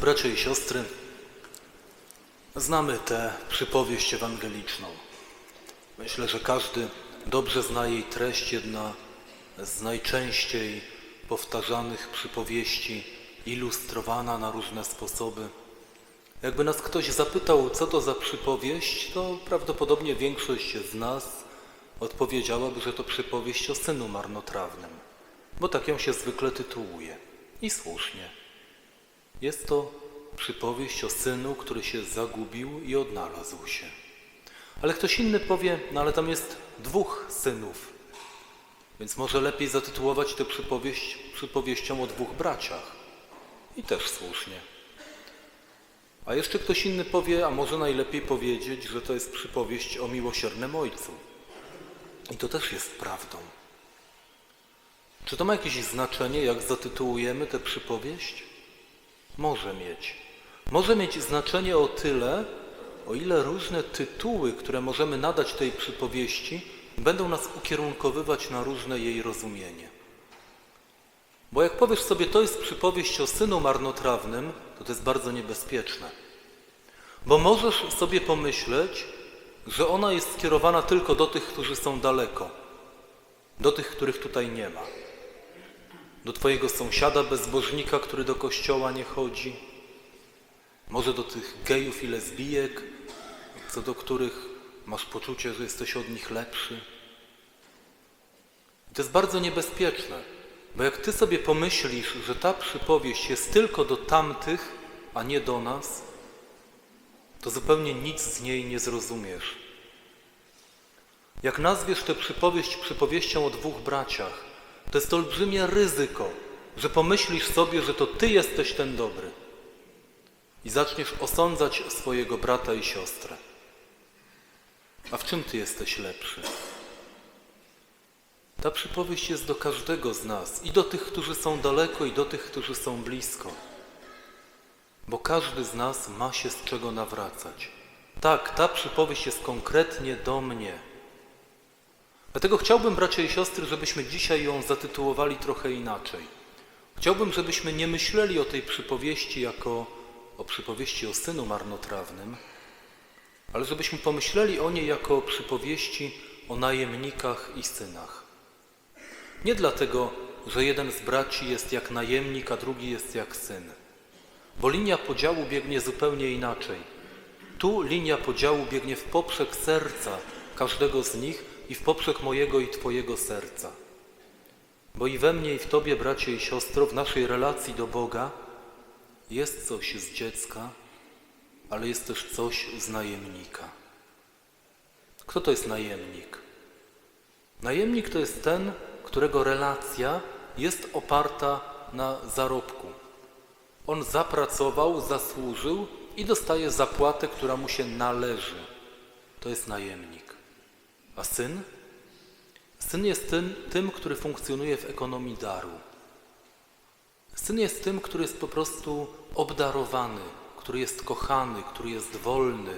bracia i siostry, znamy tę przypowieść ewangeliczną. Myślę, że każdy dobrze zna jej treść, jedna z najczęściej powtarzanych przypowieści, ilustrowana na różne sposoby. Jakby nas ktoś zapytał, co to za przypowieść, to prawdopodobnie większość z nas odpowiedziałaby, że to przypowieść o synu marnotrawnym, bo tak ją się zwykle tytułuje. I słusznie. Jest to przypowieść o synu, który się zagubił i odnalazł się. Ale ktoś inny powie, no ale tam jest dwóch synów, więc może lepiej zatytułować tę przypowieść przypowieścią o dwóch braciach. I też słusznie. A jeszcze ktoś inny powie, a może najlepiej powiedzieć, że to jest przypowieść o miłosiernym ojcu. I to też jest prawdą. Czy to ma jakieś znaczenie, jak zatytułujemy tę przypowieść? Może mieć. Może mieć znaczenie o tyle, o ile różne tytuły, które możemy nadać tej przypowieści, będą nas ukierunkowywać na różne jej rozumienie. Bo jak powiesz sobie, to jest przypowieść o synu marnotrawnym, to to jest bardzo niebezpieczne. Bo możesz sobie pomyśleć, że ona jest skierowana tylko do tych, którzy są daleko, do tych, których tutaj nie ma, do Twojego sąsiada bezbożnika, który do kościoła nie chodzi, może do tych gejów i lesbijek, co do których masz poczucie, że jesteś od nich lepszy. To jest bardzo niebezpieczne, bo jak Ty sobie pomyślisz, że ta przypowieść jest tylko do tamtych, a nie do nas, to zupełnie nic z niej nie zrozumiesz. Jak nazwiesz tę przypowieść przypowieścią o dwóch braciach, to jest olbrzymie ryzyko, że pomyślisz sobie, że to Ty jesteś ten dobry i zaczniesz osądzać swojego brata i siostrę. A w czym Ty jesteś lepszy? Ta przypowieść jest do każdego z nas, i do tych, którzy są daleko, i do tych, którzy są blisko. Bo każdy z nas ma się z czego nawracać. Tak, ta przypowieść jest konkretnie do mnie. Dlatego chciałbym, bracia i siostry, żebyśmy dzisiaj ją zatytułowali trochę inaczej. Chciałbym, żebyśmy nie myśleli o tej przypowieści jako o przypowieści o synu marnotrawnym, ale żebyśmy pomyśleli o niej jako o przypowieści o najemnikach i synach. Nie dlatego, że jeden z braci jest jak najemnik, a drugi jest jak syn. Bo linia podziału biegnie zupełnie inaczej. Tu linia podziału biegnie w poprzek serca każdego z nich i w poprzek mojego i Twojego serca. Bo i we mnie, i w Tobie, bracie i siostro, w naszej relacji do Boga jest coś z dziecka, ale jest też coś z najemnika. Kto to jest najemnik? Najemnik to jest ten, którego relacja jest oparta na zarobku. On zapracował, zasłużył i dostaje zapłatę, która mu się należy. To jest najemnik. A syn? Syn jest tym, tym, który funkcjonuje w ekonomii daru. Syn jest tym, który jest po prostu obdarowany, który jest kochany, który jest wolny.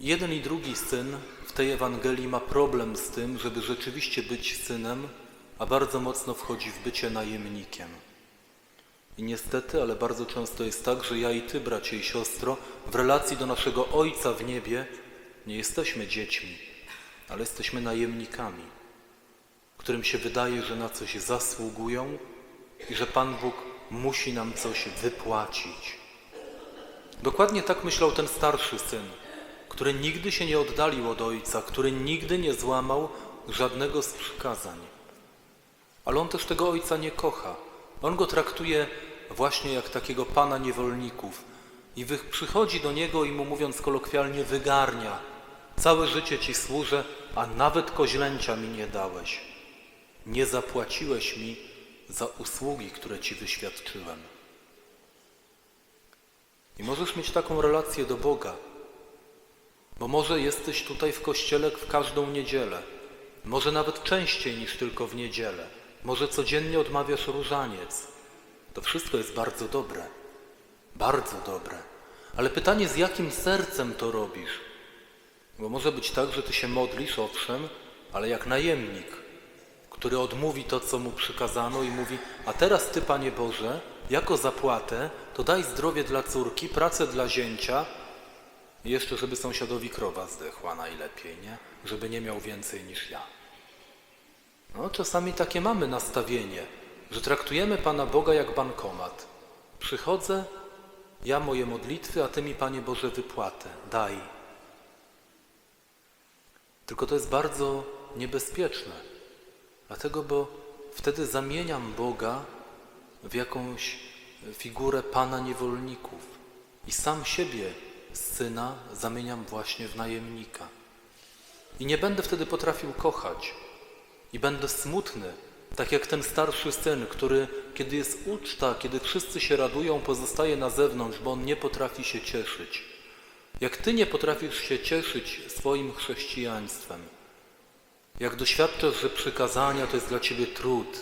Jeden i drugi syn w tej Ewangelii ma problem z tym, żeby rzeczywiście być synem, a bardzo mocno wchodzi w bycie najemnikiem. Niestety, ale bardzo często jest tak, że ja i ty, bracie i siostro, w relacji do naszego Ojca w niebie nie jesteśmy dziećmi, ale jesteśmy najemnikami, którym się wydaje, że na coś zasługują i że Pan Bóg musi nam coś wypłacić. Dokładnie tak myślał ten starszy syn, który nigdy się nie oddalił od ojca, który nigdy nie złamał żadnego z przykazań. Ale on też tego ojca nie kocha. On go traktuje właśnie jak takiego pana niewolników. I wy, przychodzi do niego i mu mówiąc kolokwialnie wygarnia. Całe życie ci służę, a nawet koźlęcia mi nie dałeś. Nie zapłaciłeś mi za usługi, które ci wyświadczyłem. I możesz mieć taką relację do Boga, bo może jesteś tutaj w kościele w każdą niedzielę, może nawet częściej niż tylko w niedzielę, może codziennie odmawiasz różaniec. To wszystko jest bardzo dobre, bardzo dobre. Ale pytanie, z jakim sercem to robisz? Bo może być tak, że ty się modlisz, owszem, ale jak najemnik, który odmówi to, co mu przykazano i mówi, a teraz Ty, Panie Boże, jako zapłatę, to daj zdrowie dla córki, pracę dla zięcia jeszcze, żeby sąsiadowi krowa zdechła najlepiej, nie? Żeby nie miał więcej niż ja. No, czasami takie mamy nastawienie, że traktujemy Pana Boga jak bankomat. Przychodzę, ja moje modlitwy, a Ty mi, Panie Boże, wypłatę. Daj. Tylko to jest bardzo niebezpieczne. Dlatego, bo wtedy zamieniam Boga w jakąś figurę Pana niewolników i sam siebie, syna, zamieniam właśnie w najemnika. I nie będę wtedy potrafił kochać. I będę smutny, tak jak ten starszy syn, który, kiedy jest uczta, kiedy wszyscy się radują, pozostaje na zewnątrz, bo on nie potrafi się cieszyć. Jak ty nie potrafisz się cieszyć swoim chrześcijaństwem, jak doświadczasz, że przykazania to jest dla ciebie trud,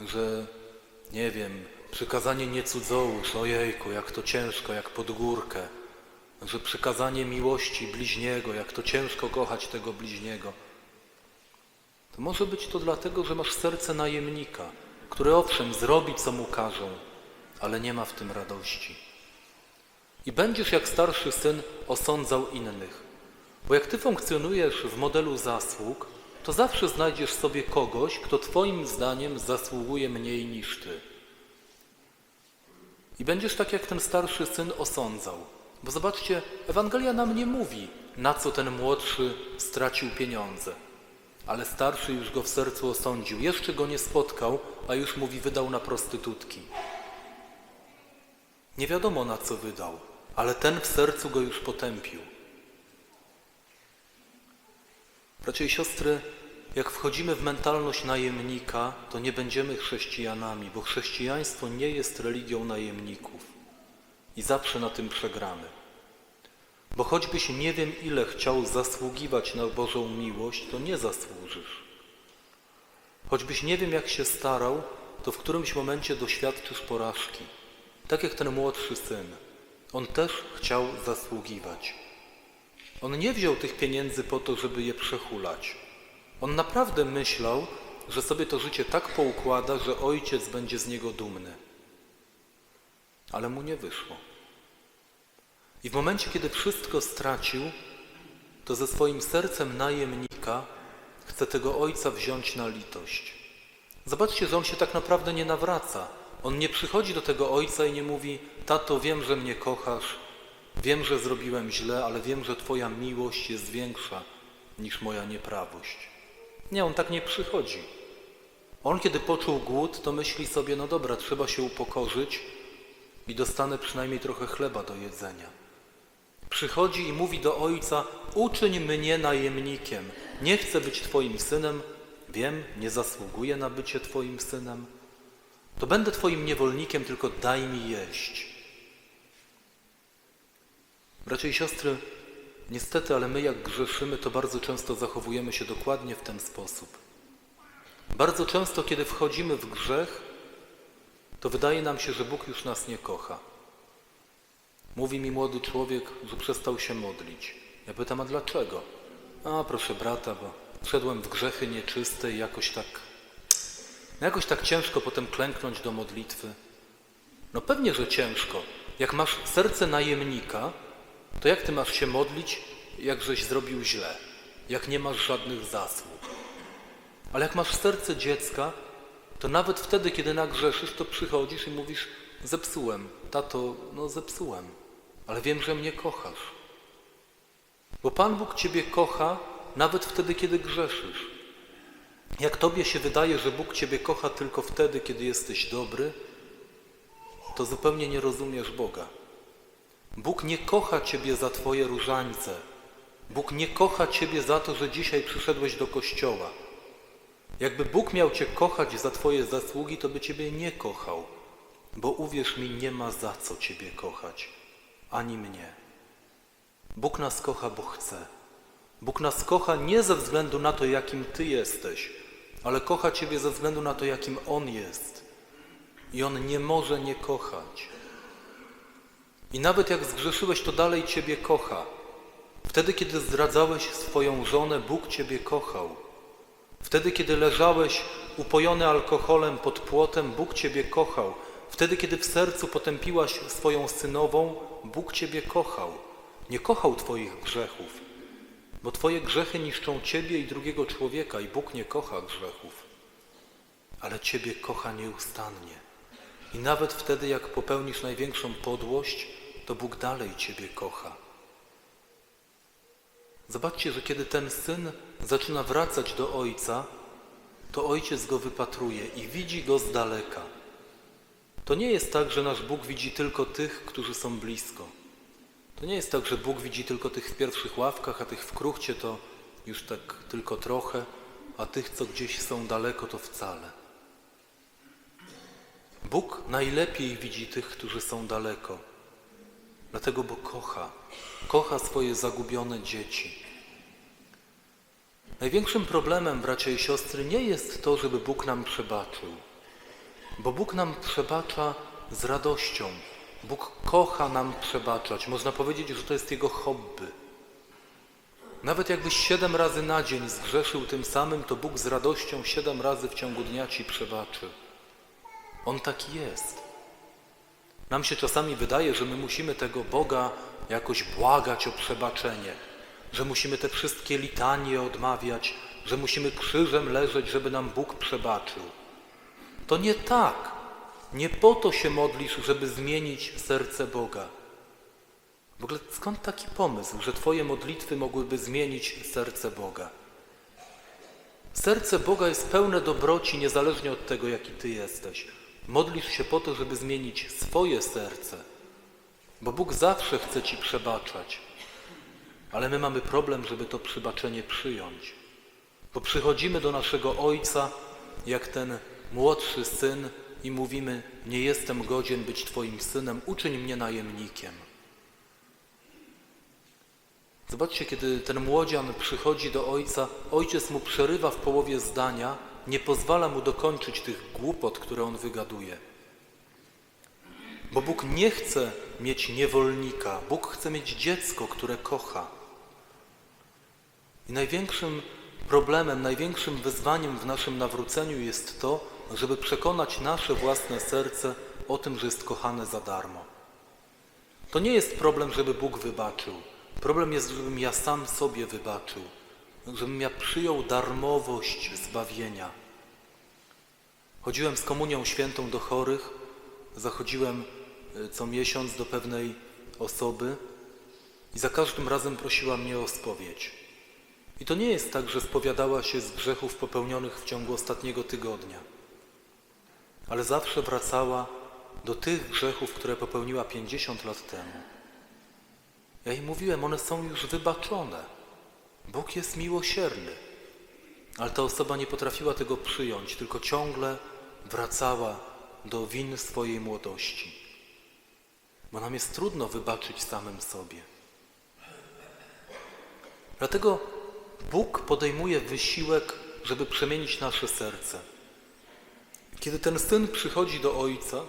że nie wiem, przykazanie nie cudzołóż, ojejku, jak to ciężko, jak pod górkę, że przykazanie miłości bliźniego, jak to ciężko kochać tego bliźniego. To może być to dlatego, że masz serce najemnika, który owszem zrobi, co mu każą, ale nie ma w tym radości. I będziesz jak starszy syn osądzał innych. Bo jak ty funkcjonujesz w modelu zasług, to zawsze znajdziesz sobie kogoś, kto twoim zdaniem zasługuje mniej niż ty. I będziesz tak jak ten starszy syn osądzał. Bo zobaczcie, Ewangelia nam nie mówi, na co ten młodszy stracił pieniądze. Ale starszy już go w sercu osądził. Jeszcze go nie spotkał, a już mówi, wydał na prostytutki. Nie wiadomo na co wydał, ale ten w sercu go już potępił. Bracia i siostry, jak wchodzimy w mentalność najemnika, to nie będziemy chrześcijanami, bo chrześcijaństwo nie jest religią najemników. I zawsze na tym przegramy. Bo choćbyś nie wiem ile chciał zasługiwać na Bożą miłość, to nie zasłużysz. Choćbyś nie wiem jak się starał, to w którymś momencie doświadczysz porażki. Tak jak ten młodszy syn. On też chciał zasługiwać. On nie wziął tych pieniędzy po to, żeby je przechulać. On naprawdę myślał, że sobie to życie tak poukłada, że ojciec będzie z niego dumny. Ale mu nie wyszło. I w momencie, kiedy wszystko stracił, to ze swoim sercem najemnika chce tego ojca wziąć na litość. Zobaczcie, że on się tak naprawdę nie nawraca. On nie przychodzi do tego ojca i nie mówi: Tato, wiem, że mnie kochasz, wiem, że zrobiłem źle, ale wiem, że Twoja miłość jest większa niż moja nieprawość. Nie, on tak nie przychodzi. On, kiedy poczuł głód, to myśli sobie: No dobra, trzeba się upokorzyć i dostanę przynajmniej trochę chleba do jedzenia. Przychodzi i mówi do ojca: Uczyń mnie najemnikiem. Nie chcę być Twoim synem. Wiem, nie zasługuję na bycie Twoim synem. To będę Twoim niewolnikiem, tylko daj mi jeść. Bracia i siostry, niestety, ale my jak grzeszymy, to bardzo często zachowujemy się dokładnie w ten sposób. Bardzo często, kiedy wchodzimy w grzech, to wydaje nam się, że Bóg już nas nie kocha. Mówi mi młody człowiek, że przestał się modlić. Ja pytam, a dlaczego? A proszę brata, bo wszedłem w grzechy nieczyste i jakoś tak, no jakoś tak ciężko potem klęknąć do modlitwy. No pewnie, że ciężko. Jak masz serce najemnika, to jak ty masz się modlić, jak żeś zrobił źle, jak nie masz żadnych zasług. Ale jak masz serce dziecka, to nawet wtedy, kiedy nagrzeszysz, to przychodzisz i mówisz, zepsułem, tato, no zepsułem, ale wiem, że mnie kochasz. Bo Pan Bóg Ciebie kocha nawet wtedy, kiedy grzeszysz. Jak Tobie się wydaje, że Bóg Ciebie kocha tylko wtedy, kiedy jesteś dobry, to zupełnie nie rozumiesz Boga. Bóg nie kocha Ciebie za Twoje różańce. Bóg nie kocha Ciebie za to, że dzisiaj przyszedłeś do kościoła. Jakby Bóg miał Cię kochać za Twoje zasługi, to by Ciebie nie kochał. Bo uwierz mi, nie ma za co Ciebie kochać, ani mnie. Bóg nas kocha, bo chce. Bóg nas kocha nie ze względu na to, jakim Ty jesteś, ale kocha Ciebie ze względu na to, jakim On jest. I On nie może nie kochać. I nawet jak zgrzeszyłeś, to dalej Ciebie kocha. Wtedy, kiedy zdradzałeś swoją żonę, Bóg Ciebie kochał. Wtedy, kiedy leżałeś upojony alkoholem pod płotem, Bóg Ciebie kochał. Wtedy, kiedy w sercu potępiłaś swoją synową, Bóg Ciebie kochał. Nie kochał Twoich grzechów, bo Twoje grzechy niszczą Ciebie i drugiego człowieka i Bóg nie kocha grzechów. Ale Ciebie kocha nieustannie. I nawet wtedy, jak popełnisz największą podłość, to Bóg dalej Ciebie kocha. Zobaczcie, że kiedy ten syn zaczyna wracać do ojca, to ojciec go wypatruje i widzi go z daleka. To nie jest tak, że nasz Bóg widzi tylko tych, którzy są blisko. To nie jest tak, że Bóg widzi tylko tych w pierwszych ławkach, a tych w kruchcie to już tak tylko trochę, a tych, co gdzieś są daleko, to wcale. Bóg najlepiej widzi tych, którzy są daleko. Dlatego, bo kocha. Kocha swoje zagubione dzieci. Największym problemem, bracia i siostry, nie jest to, żeby Bóg nam przebaczył. Bo Bóg nam przebacza z radością. Bóg kocha nam przebaczać. Można powiedzieć, że to jest Jego hobby. Nawet jakbyś siedem razy na dzień zgrzeszył tym samym, to Bóg z radością siedem razy w ciągu dnia Ci przebaczy. On taki jest. Nam się czasami wydaje, że my musimy tego Boga jakoś błagać o przebaczenie, że musimy te wszystkie litanie odmawiać, że musimy krzyżem leżeć, żeby nam Bóg przebaczył. To nie tak. Nie po to się modlisz, żeby zmienić serce Boga. W ogóle skąd taki pomysł, że Twoje modlitwy mogłyby zmienić serce Boga? Serce Boga jest pełne dobroci, niezależnie od tego, jaki Ty jesteś. Modlisz się po to, żeby zmienić swoje serce, bo Bóg zawsze chce Ci przebaczać. Ale my mamy problem, żeby to przebaczenie przyjąć. Bo przychodzimy do naszego Ojca, jak ten młodszy syn i mówimy, nie jestem godzien być Twoim synem, uczyń mnie najemnikiem. Zobaczcie, kiedy ten młodzian przychodzi do ojca, ojciec mu przerywa w połowie zdania, nie pozwala mu dokończyć tych głupot, które on wygaduje. Bo Bóg nie chce mieć niewolnika, Bóg chce mieć dziecko, które kocha. I największym problemem, największym wyzwaniem w naszym nawróceniu jest to, żeby przekonać nasze własne serce o tym, że jest kochane za darmo. To nie jest problem, żeby Bóg wybaczył. Problem jest, żebym ja sam sobie wybaczył, żebym ja przyjął darmowość zbawienia. Chodziłem z komunią świętą do chorych, zachodziłem y, co miesiąc do pewnej osoby i za każdym razem prosiła mnie o spowiedź. I to nie jest tak, że spowiadała się z grzechów popełnionych w ciągu ostatniego tygodnia, ale zawsze wracała do tych grzechów, które popełniła 50 lat temu. Ja jej mówiłem, one są już wybaczone. Bóg jest miłosierny. Ale ta osoba nie potrafiła tego przyjąć, tylko ciągle wracała do win swojej młodości. Bo nam jest trudno wybaczyć samym sobie. Dlatego Bóg podejmuje wysiłek, żeby przemienić nasze serce. Kiedy ten syn przychodzi do ojca,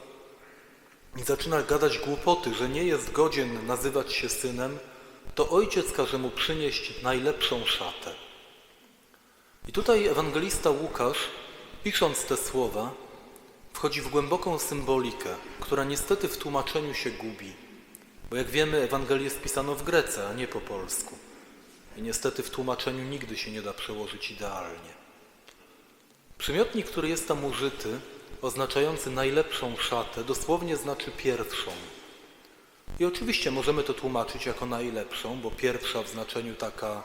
i zaczyna gadać głupoty, że nie jest godzien nazywać się synem, to ojciec każe mu przynieść najlepszą szatę. I tutaj ewangelista Łukasz, pisząc te słowa, wchodzi w głęboką symbolikę, która niestety w tłumaczeniu się gubi. Bo jak wiemy, Ewangelię spisano w Grece, a nie po polsku. I niestety w tłumaczeniu nigdy się nie da przełożyć idealnie. Przymiotnik, który jest tam użyty, oznaczający najlepszą szatę, dosłownie znaczy pierwszą. I oczywiście możemy to tłumaczyć jako najlepszą, bo pierwsza w znaczeniu taka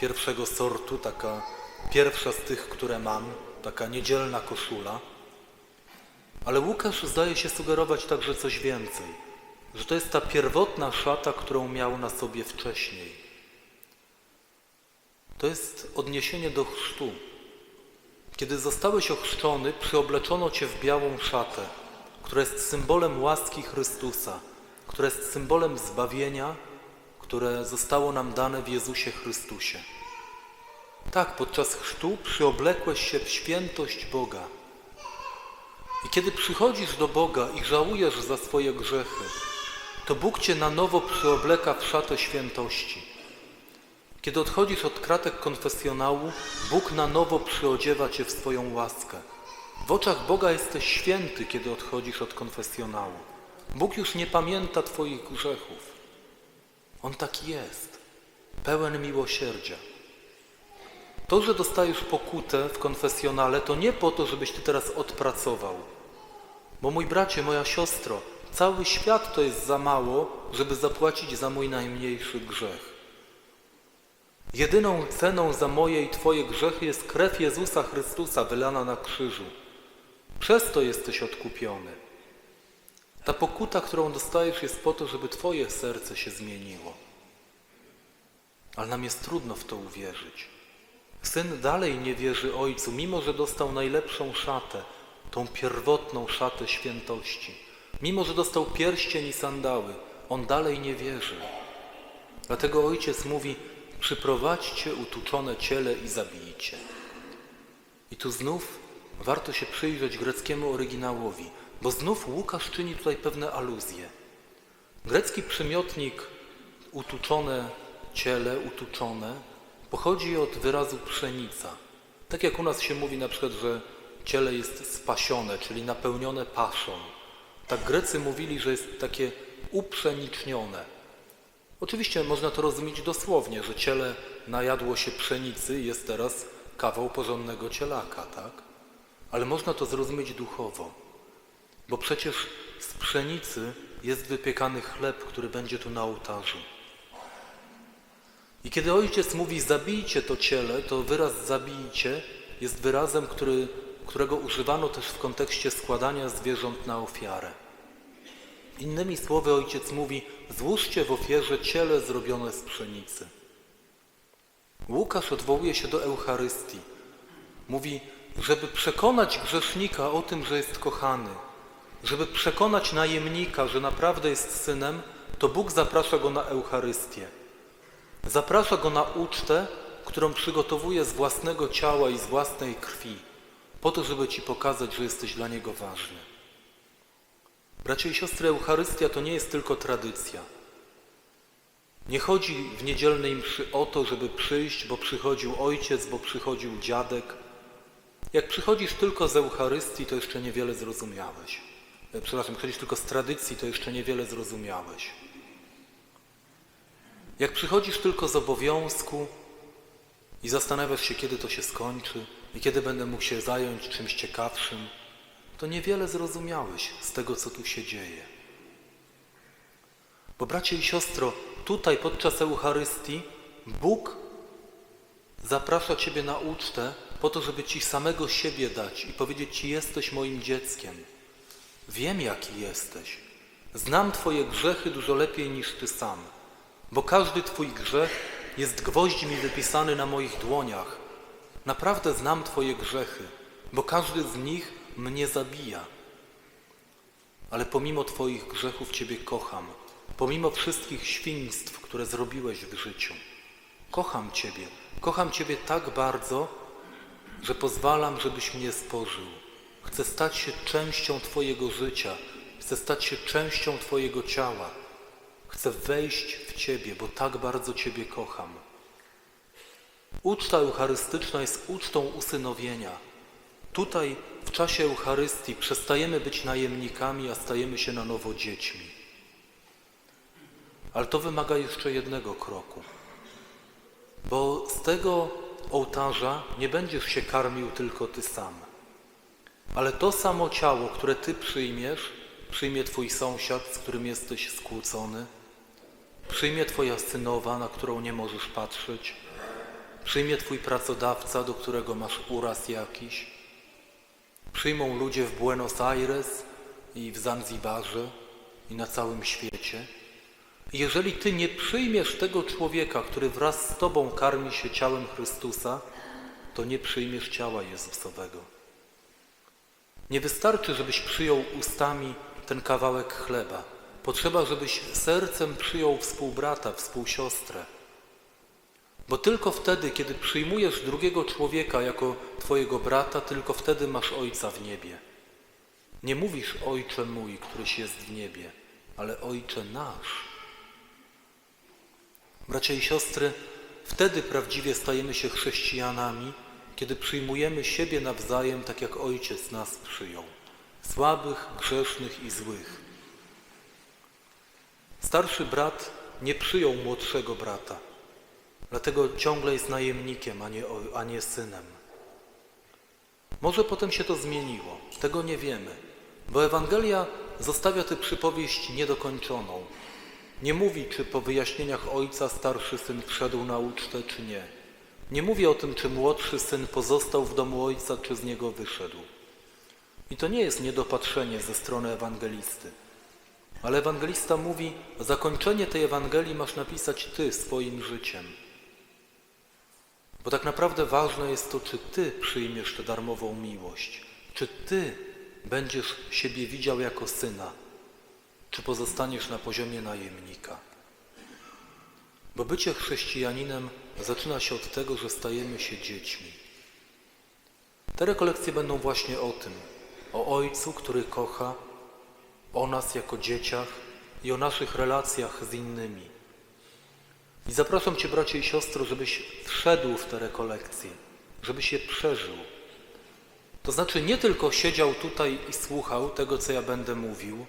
pierwszego sortu, taka pierwsza z tych, które mam, taka niedzielna koszula. Ale Łukasz zdaje się sugerować także coś więcej, że to jest ta pierwotna szata, którą miał na sobie wcześniej. To jest odniesienie do chrztu. Kiedy zostałeś ochrzczony, przyobleczono Cię w białą szatę, która jest symbolem łaski Chrystusa, która jest symbolem zbawienia, które zostało nam dane w Jezusie Chrystusie. Tak, podczas chrztu przyoblekłeś się w świętość Boga. I kiedy przychodzisz do Boga i żałujesz za swoje grzechy, to Bóg Cię na nowo przyobleka w szatę świętości. Kiedy odchodzisz od kratek konfesjonału, Bóg na nowo przyodziewa cię w swoją łaskę. W oczach Boga jesteś święty, kiedy odchodzisz od konfesjonału. Bóg już nie pamięta Twoich grzechów. On taki jest, pełen miłosierdzia. To, że dostajesz pokutę w konfesjonale, to nie po to, żebyś Ty teraz odpracował. Bo mój bracie, moja siostro, cały świat to jest za mało, żeby zapłacić za mój najmniejszy grzech. Jedyną ceną za moje i Twoje grzechy jest krew Jezusa Chrystusa wylana na krzyżu. Przez to jesteś odkupiony. Ta pokuta, którą dostajesz, jest po to, żeby Twoje serce się zmieniło. Ale nam jest trudno w to uwierzyć. Syn dalej nie wierzy ojcu, mimo że dostał najlepszą szatę, tą pierwotną szatę świętości. Mimo że dostał pierścień i sandały, on dalej nie wierzy. Dlatego ojciec mówi: Przyprowadźcie utuczone ciele i zabijcie. I tu znów warto się przyjrzeć greckiemu oryginałowi, bo znów Łukasz czyni tutaj pewne aluzje. Grecki przymiotnik utuczone ciele, utuczone, pochodzi od wyrazu pszenica. Tak jak u nas się mówi na przykład, że ciele jest spasione, czyli napełnione paszą. Tak Grecy mówili, że jest takie uprzenicznione. Oczywiście można to rozumieć dosłownie, że ciele najadło się pszenicy i jest teraz kawał porządnego cielaka, tak? Ale można to zrozumieć duchowo, bo przecież z pszenicy jest wypiekany chleb, który będzie tu na ołtarzu. I kiedy ojciec mówi zabijcie to ciele, to wyraz zabijcie jest wyrazem, który, którego używano też w kontekście składania zwierząt na ofiarę. Innymi słowy ojciec mówi złóżcie w ofierze ciele zrobione z pszenicy. Łukasz odwołuje się do Eucharystii. Mówi, żeby przekonać grzesznika o tym, że jest kochany, żeby przekonać najemnika, że naprawdę jest synem, to Bóg zaprasza go na Eucharystię. Zaprasza go na ucztę, którą przygotowuje z własnego ciała i z własnej krwi, po to, żeby ci pokazać, że jesteś dla niego ważny. Bracia i siostry, Eucharystia to nie jest tylko tradycja. Nie chodzi w niedzielnej mszy o to, żeby przyjść, bo przychodził ojciec, bo przychodził dziadek. Jak przychodzisz tylko z Eucharystii, to jeszcze niewiele zrozumiałeś. E, Przepraszam, przychodzisz tylko z tradycji, to jeszcze niewiele zrozumiałeś. Jak przychodzisz tylko z obowiązku i zastanawiasz się, kiedy to się skończy i kiedy będę mógł się zająć czymś ciekawszym, to niewiele zrozumiałeś z tego, co tu się dzieje. Bo bracie i siostro, tutaj podczas Eucharystii Bóg zaprasza Ciebie na ucztę po to, żeby Ci samego siebie dać i powiedzieć Ci, jesteś moim dzieckiem. Wiem, jaki jesteś. Znam Twoje grzechy dużo lepiej niż Ty sam, bo każdy Twój grzech jest gwoździem wypisany na moich dłoniach. Naprawdę znam Twoje grzechy, bo każdy z nich mnie zabija. Ale pomimo Twoich grzechów Ciebie kocham, pomimo wszystkich świństw, które zrobiłeś w życiu. Kocham Ciebie, kocham Ciebie tak bardzo, że pozwalam, żebyś mnie spożył. Chcę stać się częścią Twojego życia, chcę stać się częścią Twojego ciała. Chcę wejść w Ciebie, bo tak bardzo Ciebie kocham. Uczta eucharystyczna jest ucztą usynowienia. Tutaj czasie Eucharystii przestajemy być najemnikami, a stajemy się na nowo dziećmi. Ale to wymaga jeszcze jednego kroku. Bo z tego ołtarza nie będziesz się karmił tylko Ty sam. Ale to samo ciało, które Ty przyjmiesz, przyjmie Twój sąsiad, z którym jesteś skłócony, przyjmie Twoja synowa, na którą nie możesz patrzeć, przyjmie Twój pracodawca, do którego masz uraz jakiś, przyjmą ludzie w Buenos Aires i w Zanzibarze i na całym świecie. Jeżeli Ty nie przyjmiesz tego człowieka, który wraz z Tobą karmi się ciałem Chrystusa, to nie przyjmiesz ciała Jezusowego. Nie wystarczy, żebyś przyjął ustami ten kawałek chleba. Potrzeba, żebyś sercem przyjął współbrata, współsiostrę. Bo tylko wtedy, kiedy przyjmujesz drugiego człowieka jako Twojego brata, tylko wtedy masz Ojca w niebie. Nie mówisz Ojcze mój, któryś jest w niebie, ale Ojcze nasz. Bracia i siostry, wtedy prawdziwie stajemy się chrześcijanami, kiedy przyjmujemy siebie nawzajem tak jak Ojciec nas przyjął. Słabych, grzesznych i złych. Starszy brat nie przyjął młodszego brata. Dlatego ciągle jest najemnikiem, a nie, a nie synem. Może potem się to zmieniło, tego nie wiemy, bo Ewangelia zostawia tę przypowieść niedokończoną. Nie mówi, czy po wyjaśnieniach ojca starszy syn wszedł na ucztę, czy nie. Nie mówi o tym, czy młodszy syn pozostał w domu ojca, czy z niego wyszedł. I to nie jest niedopatrzenie ze strony ewangelisty. Ale ewangelista mówi, zakończenie tej Ewangelii masz napisać Ty swoim życiem. Bo tak naprawdę ważne jest to, czy Ty przyjmiesz tę darmową miłość, czy Ty będziesz siebie widział jako syna, czy pozostaniesz na poziomie najemnika. Bo bycie chrześcijaninem zaczyna się od tego, że stajemy się dziećmi. Te rekolekcje będą właśnie o tym, o Ojcu, który kocha, o nas jako dzieciach i o naszych relacjach z innymi. I zapraszam Cię, bracie i siostro, żebyś wszedł w te rekolekcje, żebyś je przeżył. To znaczy nie tylko siedział tutaj i słuchał tego, co ja będę mówił,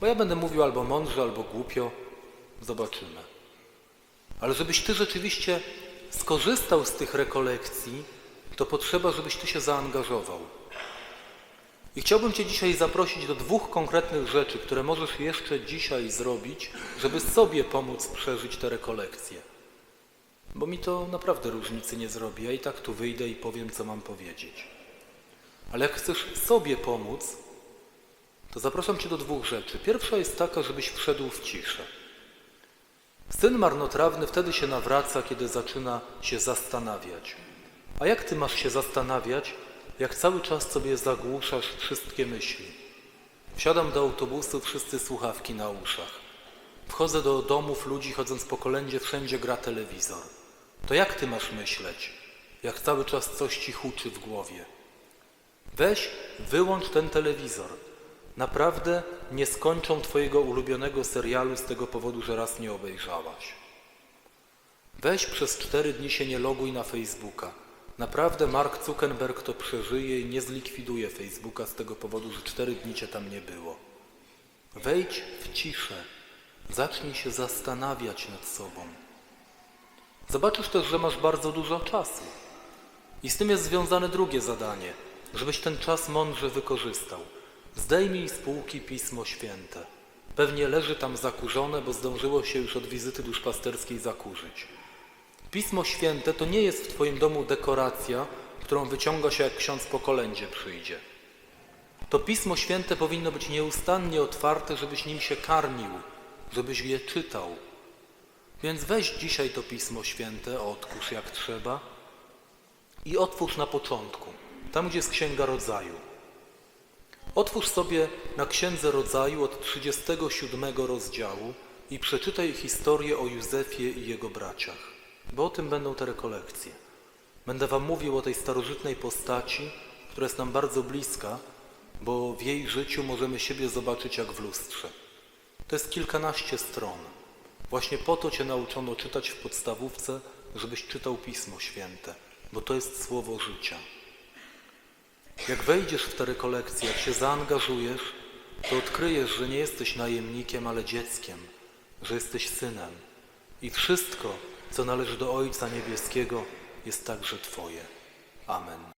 bo ja będę mówił albo mądrze, albo głupio, zobaczymy. Ale żebyś Ty rzeczywiście skorzystał z tych rekolekcji, to potrzeba, żebyś Ty się zaangażował. I chciałbym Cię dzisiaj zaprosić do dwóch konkretnych rzeczy, które możesz jeszcze dzisiaj zrobić, żeby sobie pomóc przeżyć te rekolekcje. Bo mi to naprawdę różnicy nie zrobi. Ja i tak tu wyjdę i powiem, co mam powiedzieć. Ale jak chcesz sobie pomóc, to zapraszam Cię do dwóch rzeczy. Pierwsza jest taka, żebyś wszedł w ciszę. Syn marnotrawny wtedy się nawraca, kiedy zaczyna się zastanawiać. A jak Ty masz się zastanawiać, jak cały czas sobie zagłuszasz wszystkie myśli? Wsiadam do autobusu, wszyscy słuchawki na uszach. Wchodzę do domów ludzi, chodząc po kolędzie, wszędzie gra telewizor. To jak Ty masz myśleć, jak cały czas coś Ci huczy w głowie? Weź, wyłącz ten telewizor. Naprawdę nie skończą Twojego ulubionego serialu z tego powodu, że raz nie obejrzałaś. Weź przez cztery dni się nie loguj na Facebooka. Naprawdę Mark Zuckerberg to przeżyje i nie zlikwiduje Facebooka z tego powodu, że cztery dni Cię tam nie było. Wejdź w ciszę. Zacznij się zastanawiać nad sobą. Zobaczysz też, że masz bardzo dużo czasu. I z tym jest związane drugie zadanie, żebyś ten czas mądrze wykorzystał. Zdejmij z półki Pismo Święte. Pewnie leży tam zakurzone, bo zdążyło się już od wizyty duszpasterskiej zakurzyć. Pismo Święte to nie jest w Twoim domu dekoracja, którą wyciąga się jak ksiądz po kolędzie przyjdzie. To Pismo Święte powinno być nieustannie otwarte, żebyś nim się karmił, żebyś je czytał. Więc weź dzisiaj to Pismo Święte, odkurz jak trzeba i otwórz na początku, tam gdzie jest Księga Rodzaju. Otwórz sobie na Księdze Rodzaju od 37 rozdziału i przeczytaj historię o Józefie i jego braciach, bo o tym będą te rekolekcje. Będę Wam mówił o tej starożytnej postaci, która jest nam bardzo bliska, bo w jej życiu możemy siebie zobaczyć jak w lustrze. To jest kilkanaście stron. Właśnie po to Cię nauczono czytać w podstawówce, żebyś czytał Pismo Święte, bo to jest słowo życia. Jak wejdziesz w te rekolekcje, jak się zaangażujesz, to odkryjesz, że nie jesteś najemnikiem, ale dzieckiem, że jesteś synem. I wszystko, co należy do Ojca Niebieskiego, jest także Twoje. Amen.